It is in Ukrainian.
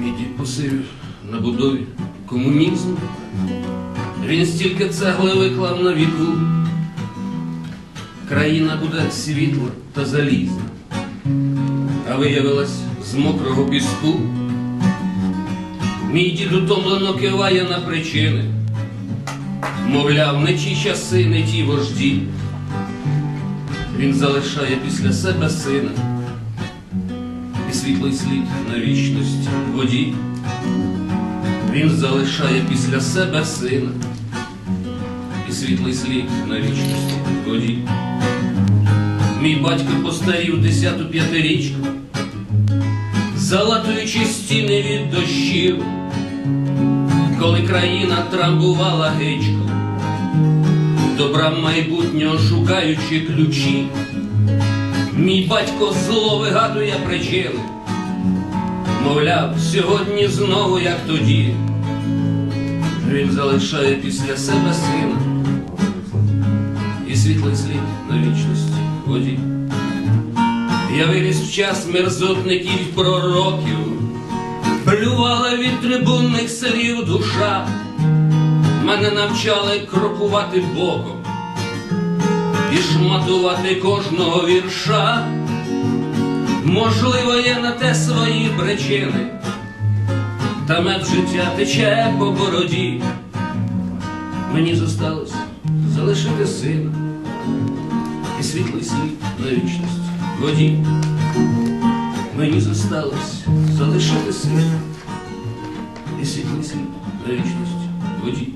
наголосив на будові комунізму. Він стільки цегли виклав на віку. Країна буде світла та залізна, а виявилась з мокрого піску. Мій дід утомлено киває на причини, мовляв, не ті часи, не ті вожді. Він залишає після себе сина світлий слід на вічність в воді. Він залишає після себе сина і світлий слід на вічність в воді. Мій батько постарів десяту п'ятирічку, залатуючи стіни від дощів, коли країна трамбувала гичком, добра майбутнього шукаючи ключі. Мій батько зло вигадує причини, мовляв, сьогодні знову, як тоді. Він залишає після себе сина. І світлий слід на вічності. Воді. Я виріс в час мерзотників пророків, плювала від трибунних слів душа, мене навчали крокувати боком і шматувати кожного вірша. Можливо, є на те свої причини, та мед життя тече по бороді. Мені зосталось залишити сина і світлий слід на вічність воді. Мені зосталось залишити сина і світлий слід на вічність воді.